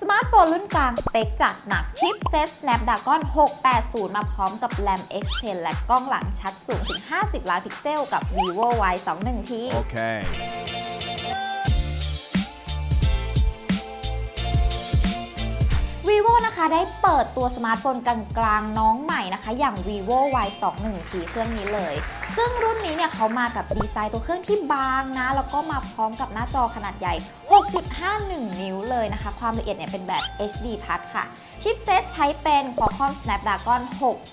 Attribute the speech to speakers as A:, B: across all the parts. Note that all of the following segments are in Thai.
A: สมาร์ทโฟนรุ่นกลางสเปคจัดหนักชิปเซ็ต Snapdragon 680 มาพร้อมกับ RAM X10 และกล้องหลังชัดสูงถึง 50 ล้านพิกเซลกับ vivo y 2 1 t
B: โอเค
A: vivo นะคะได้เปิดตัวสมาร์ทโฟนกลางๆน้องใหม่นะคะ อย่าง vivo y 2 1 t เครื่องนี้เลย ซึ่งรุ่นนี้เนี่ยเขามากับดีไซน์ตัวเครื่องที่บางนะ แล้วก็มาพร้อมกับหน้าจอขนาดใหญ่ 6.51 นิ้วเลยนะคะ ความละเอียดเนี่ยเป็นแบบ HD Plus ค่ะ ชิปเซตใช้เป็น Qualcomm Snapdragon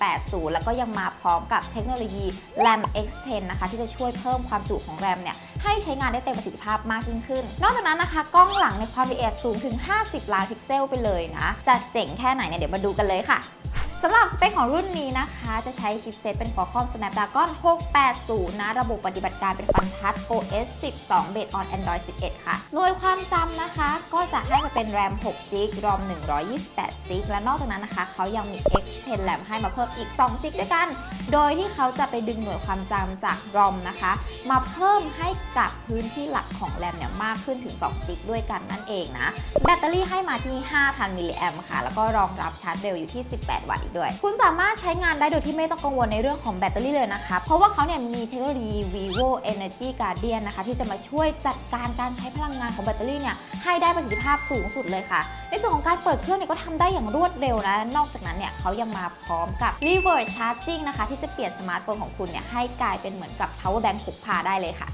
A: 680 แล้วก็ยังมาพร้อมกับเทคโนโลยี RAM X10 นะคะ ที่จะช่วยเพิ่มความจุของ RAM เนี่ย ให้ใช้งานได้เต็มประสิทธิภาพมากยิ่งขึ้น นอกจากนั้นนะคะ กล้องหลังในความละเอียดสูงถึง 50 ล้านพิกเซลไปเลยนะ จะเจ๋งแค่ไหนเนี่ยเดี๋ยวมาดูกันเลยค่ะ สำหรับสเปคของรุ่นนี้นะคะ จะใช้ชิปเซตเป็น Qualcomm Snapdragon 680 นะ ระบบปฏิบัติการเป็นฟันทัช OS 12 Based on Android 11 ค่ะ หน่วยความจำนะคะ ก็จะให้มาเป็น RAM 6 g b ROM 128 g b และนอกจากนั้นนะคะ เขายังมี X10 RAM ให้มาเพิ่มอีก 2 g b ด้วยกัน โดยที่เขาจะไปดึงหน่วยความจำจาก ROM นะคะ มาเพิ่มให้กับพื้นที่หลักของ RAM เนี่ยมากขึ้นถึง 2 g b ด้วยกันนั่นเองนะ แบตเตอรี่ให้มาที่ 5,000 มิลลิแอมค่ะ แล้วก็รองรับชาร์จเร็วอยู่ที่ 18 วัตต์ด้วย คุณสามารถใช้งานได้โดยที่ไม่ต้องกังวลในเรื่องของแบตเตอรี่เลยนะคะ เพราะว่าเขาเนี่ยมีเทคโนโลยี vivo energy guardian นะคะที่จะมาช่วยจัดการการใช้พลังงานของแบตเตอรี่เนี่ยให้ได้ประสิทธิภาพสูงสุดเลยค่ะ ในส่วนของการเปิดเครื่องเนี่ยก็ทำได้อย่างรวดเร็วนะ นอกจากนั้นเนี่ยเขายังมาพร้อมกับ reverse charging นะคะที่จะเปลี่ยนสมาร์ทโฟนของคุณเนี่ยให้กลายเป็นเหมือนกับ power bank พกพาได้เลยค่ะ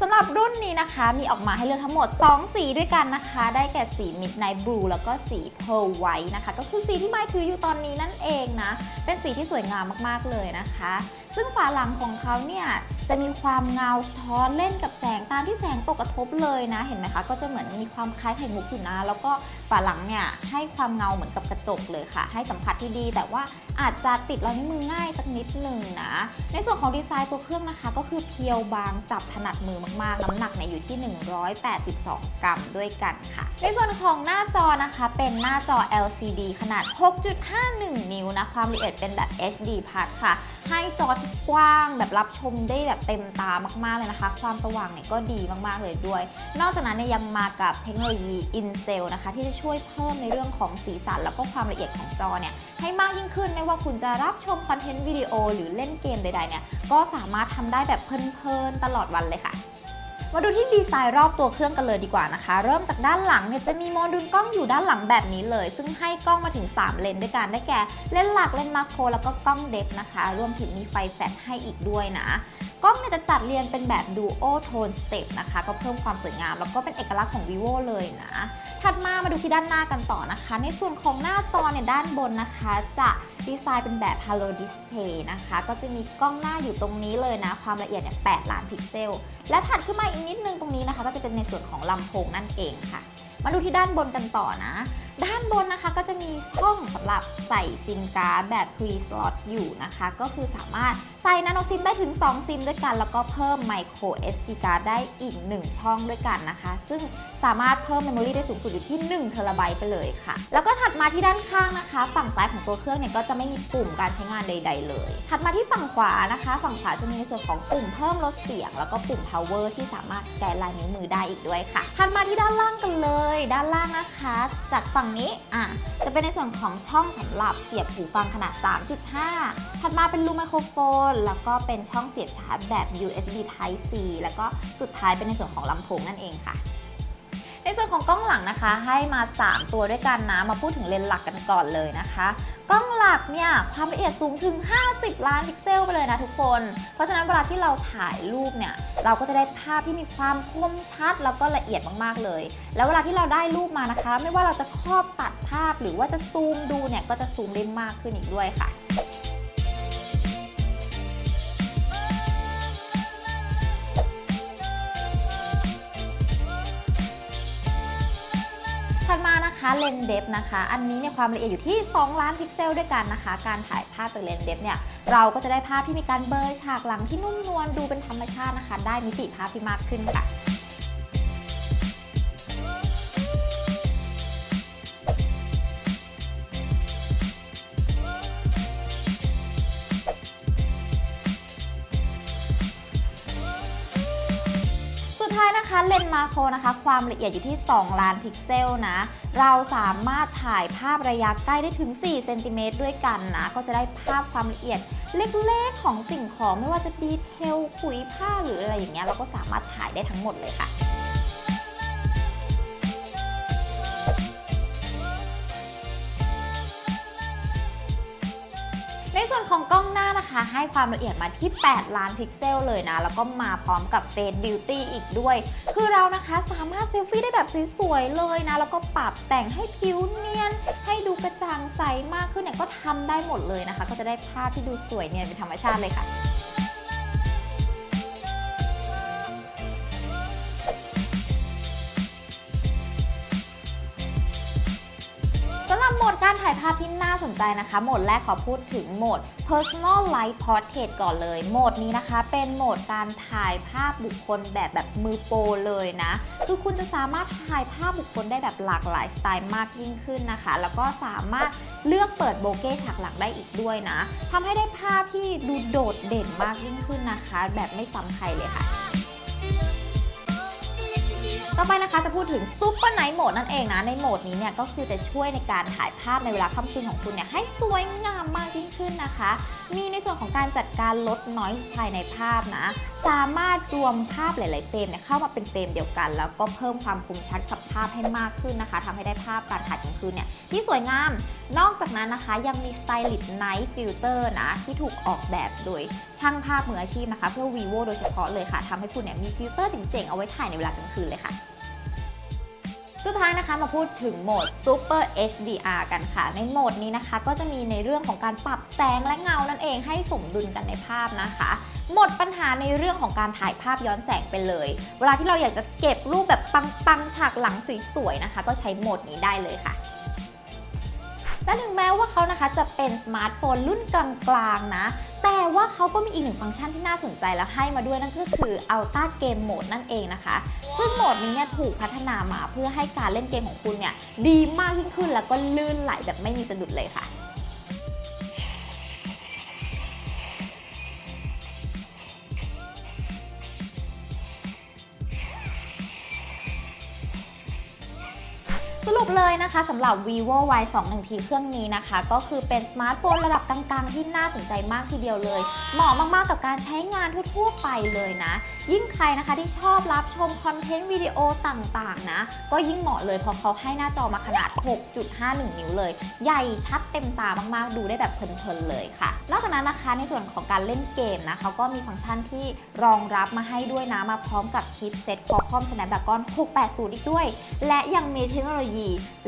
A: สำหรับรุ่นนี้นะคะ มีออกมาให้เลือกทั้งหมด 2 สีด้วยกันนะคะ ได้แก่สี Midnight Blue แล้วก็สี Pearl White นะคะ ก็คือสีที่ไม้ถืออยู่ตอนนี้นั่นเองนะ เป็นสีที่สวยงามมากๆเลยนะคะ ซึ่งฝาหลังของเขาเนี่ยจะมีความเงาสะท้อนเล่นกับแสงตามที่แสงตกกระทบเลยนะ เห็นไหมคะ ก็จะเหมือนมีความคล้ายไข่มุกอยู่นะ แล้วก็ฝาหลังเนี่ยให้ความเงาเหมือนกับกระจกเลยค่ะ ให้สัมผัสที่ดี แต่ว่าอาจจะติดรอยนิ้วมือง่ายสักนิดหนึ่งนะ ในส่วนของดีไซน์ตัวเครื่องนะคะ ก็คือเพียวบางจับถนัดมือมากๆ น้ำหนักเนี่ยอยู่ที่ 182 กรัมด้วยกันค่ะ ในส่วนของหน้าจอนะคะ เป็นหน้าจอ LCD ขนาด 6.51 นิ้วนะ ความละเอียดเป็นแบบ HD Plus ค่ะ ให้จอที่กว้างแบบรับชมได้แบบเต็มตามากๆเลยนะคะ ความสว่างเนี่ยก็ดีมากๆเลยด้วย นอกจากนั้นเนี่ยยังมากับเทคโนโลยี InCell นะคะ ที่จะช่วยเพิ่มในเรื่องของสีสัน แล้วก็ความละเอียดของจอเนี่ยให้มากยิ่งขึ้นไม่ว่าคุณจะรับชมคอนเทนต์วิดีโอหรือเล่นเกมใดๆเนี่ยก็สามารถทำได้แบบเพลินๆตลอดวันเลยค่ะ มาดูที่ดีไซน์รอบตัวเครื่องกันเลยดีกว่านะคะ เริ่มจากด้านหลังเนี่ยจะมีโมดูลกล้องอยู่ด้านหลังแบบนี้เลย ซึ่งให้กล้องมาถึง 3 เลนส์ด้วยกันได้แก่เลนส์หลักเลนส์มาโครแล้วก็กล้องเดฟนะคะ รวมถึงมีไฟแฟลชให้อีกด้วยนะกล้องเนี่ยจะจัดเรียงเป็นแบบ Duo Tone Step นะคะ ก็เพิ่มความสวยงาม แล้วก็เป็นเอกลักษณ์ของ vivo เลยนะ ถัดมามาดูที่ด้านหน้ากันต่อนะคะ ในส่วนของหน้าจอเนี่ยด้านบนนะคะ จะ ดีไซน์เป็นแบบ Halo Display นะคะ ก็จะมีกล้องหน้าอยู่ตรงนี้เลยนะ ความละเอียดเนี่ย8ล้านพิกเซล และถัดขึ้นมาอีกนิดนึงตรงนี้นะคะ ก็จะเป็นในส่วนของลำโพงนั่นเองค่ะ มาดูที่ด้านบนกันต่อนะ ด้านบนนะคะก็จะมีช่องสำหรับใส่ซิมการ์ดแบบ pre slot อยู่นะคะ ก็คือสามารถใส่นาโนซิมได้ถึง 2 ซิมด้วยกัน แล้วก็เพิ่ม micro SD card ได้อีก 1 ช่องด้วยกันนะคะ ซึ่งสามารถเพิ่ม memory ได้สูงสุดอยู่ที่1เทราไบต์ไปเลยค่ะ แล้วก็ถัดมาที่ด้านข้างนะคะ ฝั่งซ้ายของตัวเครื่องเนี่ยก็จะไม่มีปุ่มการใช้งานใด ๆ เลย ถัดมาที่ฝั่งขวานะคะ ฝั่งขวาจะมีในส่วนของปุ่มเพิ่มลดเสียง แล้วก็ปุ่ม power ที่สามารถสแกนลายนิ้วมือได้อีกด้วยค่ะ ถัดมาที่ด้านล่างกันเลย ด้านล่างนะคะ จากฝั่งนี้อะจะเป็นในส่วนของช่องสำหรับเสียบหูฟังขนาด 3.5 ถัดมาเป็นรูไมโครโฟน แล้วก็เป็นช่องเสียบชาร์จแบบ USB Type C แล้วก็สุดท้ายเป็นในส่วนของลำโพงนั่นเองค่ะ ส่วนของกล้องหลังนะคะให้มา 3 ตัวด้วยกันนะมาพูดถึงเลนส์หลักกันก่อนเลยนะคะ กล้องหลักเนี่ยความละเอียดสูงถึง 50 ล้านพิกเซลไปเลยนะทุกคน เพราะฉะนั้นเวลาที่เราถ่ายรูปเนี่ยเราก็จะได้ภาพที่มีความคมชัดแล้วก็ละเอียดมากๆเลย แล้วเวลาที่เราได้รูปมานะคะ ไม่ว่าเราจะครอบตัดภาพหรือว่าจะซูมดูเนี่ยก็จะซูมได้มากขึ้นอีกด้วยค่ะ ถัดมานะคะเลนเดฟนะคะ อันนี้เนี่ยความละเอียดอยู่ที่ 2 ล้านพิกเซลด้วยกันนะคะ การถ่ายภาพจากเลนเดฟเนี่ยเราก็จะได้ภาพที่มีการเบลอร์ฉากหลังที่นุ่มนวลดูเป็นธรรมชาตินะคะ ได้มิติภาพที่มากขึ้นค่ะ นะคะนะคะเลนส์มาโครนะคะ ความละเอียดอยู่ที่ 2 ล้านพิกเซลนะ เราสามารถถ่ายภาพระยะใกล้ได้ถึง 4 เซนติเมตรด้วยกันนะ ก็จะได้ภาพความละเอียดเล็กๆของสิ่งของไม่ว่าจะดีเทลขุยผ้าหรืออะไรอย่างเงี้ยเราก็สามารถถ่ายได้ทั้งหมดเลยค่ะ ของกล้องหน้านะคะ ให้ความละเอียดมาที่ 8 ล้านพิกเซลเลยนะ แล้วก็มาพร้อมกับ Face Beauty อีกด้วย คือเรานะคะสามารถเซลฟี่ได้แบบสวยๆเลยนะ แล้วก็ปรับแต่งให้ผิวเนียน ให้ดูกระจ่างใสมากขึ้นเนี่ยก็ทำได้หมดเลยนะคะ ก็จะได้ภาพที่ดูสวยเนียนเป็นธรรมชาติเลยค่ะ ถ่ายภาพที่น่าสนใจนะคะ โหมดแรกขอพูดถึงโหมด personal light portrait ก่อนเลย โหมดนี้นะคะ เป็นโหมดการถ่ายภาพบุคคลแบบแบบมือโปรเลยนะ คือคุณจะสามารถถ่ายภาพบุคคลได้แบบหลากหลายสไตล์มากยิ่งขึ้นนะคะ แล้วก็สามารถเลือกเปิดโบเก้ฉากหลังได้อีกด้วยนะ ทำให้ได้ภาพที่ดูโดดเด่นมากยิ่งขึ้นนะคะ แบบไม่ซ้ำใครเลยค่ะ ต่อไปนะคะจะพูดถึงซูเปอร์ไนท์โหมดนั่นเองนะ ในโหมดนี้เนี่ยก็คือจะช่วยในการถ่ายภาพในเวลาค่ำคืนของคุณเนี่ยให้สวยงามมากยิ่งขึ้นนะคะ มีในส่วนของการจัดการลดน้อยภายในภาพนะ สามารถรวมภาพหลาย ๆ เฟรมเนี่ยเข้ามาเป็นเฟรมเดียวกัน แล้วก็เพิ่มความคมชัดกับภาพให้มากขึ้นนะคะทำให้ได้ภาพการถ่ายกลางคืนเนี่ยที่สวยงาม นอกจากนั้นนะคะยังมี Stylish Night Filter นะที่ถูกออกแบบโดยช่างภาพมืออาชีพนะคะ เพื่อ vivo โดยเฉพาะเลยค่ะทำให้คุณเนี่ยมีฟิลเตอร์เจ๋งๆ เอาไว้ถ่ายในเวลากลางคืนเลยค่ะสุดท้ายนะคะมาพูดถึงโหมด Super HDR กันค่ะ ในโหมดนี้นะคะ ก็จะมีในเรื่องของการปรับแสงและเงานั่นเองให้สมดุลกันในภาพนะคะ หมดปัญหาในเรื่องของการถ่ายภาพย้อนแสงไปเลย เวลาที่เราอยากจะเก็บรูปแบบปังๆฉากหลังสวยๆนะคะ ก็ใช้โหมดนี้ได้เลยค่ะ และถึงแม้ว่าเขานะคะจะเป็นสมาร์ทโฟนรุ่นกลางๆนะ แต่ว่าเขาก็มีอีกหนึ่งฟังก์ชันที่น่าสนใจและให้มาด้วยนั่นก็คือ Ultra Game Mode นั่นเองนะคะ ซึ่งโหมดนี้เนี่ยถูกพัฒนามาเพื่อให้การเล่นเกมของคุณเนี่ยดีมากยิ่งขึ้นแล้วก็ลื่นไหลแบบไม่มีสะดุดเลยค่ะ สรุปเลยนะคะสำหรับ vivo y 2 1 t เครื่องนี้นะคะ ก็คือเป็นสมาร์ทโฟนระดับกลางๆ ที่น่าสนใจมากทีเดียวเลย เหมาะมากๆกับการใช้งานทั่วๆไปเลยนะ ยิ่งใครนะคะที่ชอบรับชมคอนเทนต์วิดีโอต่างๆ นะ ก็ยิ่งเหมาะเลยเพราะเขาให้หน้าจอมาขนาด 6.51 นิ้วเลย ใหญ่ชัดเต็มตามากๆ ดูได้แบบเพลินๆเลยค่ะ นอกจากนั้นนะคะในส่วนของการเล่นเกมนะเขาก็มีฟังก์ชันที่รองรับมาให้ด้วยนะมาพร้อมกับชิปเซ็ต Qualcomm Snapdragon 680 อีกด้วย และยังมีเทคโนโลยี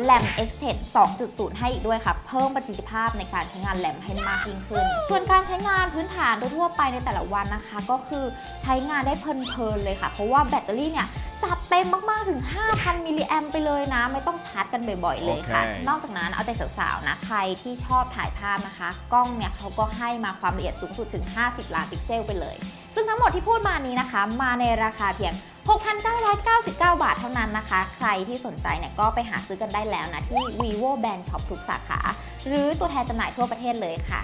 A: RAM Extend 2.0 ให้อีกด้วยค่ะ เพิ่มประสิทธิภาพในการใช้งานแรมให้มากยิ่งขึ้น ส่วนการใช้งานพื้นฐานโดยทั่วไปในแต่ละวันนะคะ ก็คือใช้งานได้เพลินๆเลยค่ะ เพราะว่าแบตเตอรี่เนี่ยจัดเต็มมาก ๆ ถึง 5,000 มิลลิแอมไปเลยนะ ไม่ต้องชาร์จกันบ่อย ๆ เลยค่ะ
B: โอเค
A: นอกจากนั้นเอาใจสาว ๆ นะ ใครที่ชอบถ่ายภาพนะคะ กล้องเนี่ยเขาก็ให้มาความละเอียดสูงสุดถึง 50 ล้านพิกเซลไปเลย ซึ่งทั้งหมดที่พูดมานี้นะคะ มาในราคาเพียง 6,999 บาทเท่านั้นนะคะ ใครที่สนใจเนี่ยก็ไปหาซื้อกันได้แล้วนะที่ vivo band shop ทุกสาขา หรือตัวแทนจำหน่ายทั่วประเทศเลยค่ะ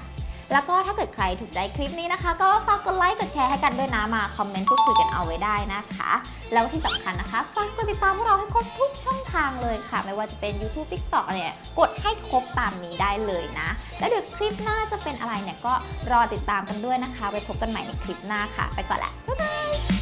A: แล้วก็ถ้าเกิดใครถูกใจคลิปนี้นะคะ ก็ฝากกดไลค์กดแชร์ให้กันด้วยนะมาคอมเมนต์พูดคุยกันเอาไว้ได้นะคะ แล้วที่สำคัญนะคะฝากกดติดตามพวกเราให้ครบทุกช่องทางเลยค่ะ ไม่ว่าจะเป็น YouTube TikTok เนี่ยกดให้ครบตามนี้ได้เลยนะ แล้วเดี๋ยวคลิปหน้าจะเป็นอะไรเนี่ยก็รอติดตามกันด้วยนะคะไว้พบกันใหม่ในคลิปหน้าค่ะ ไปก่อนละบ๊ายบาย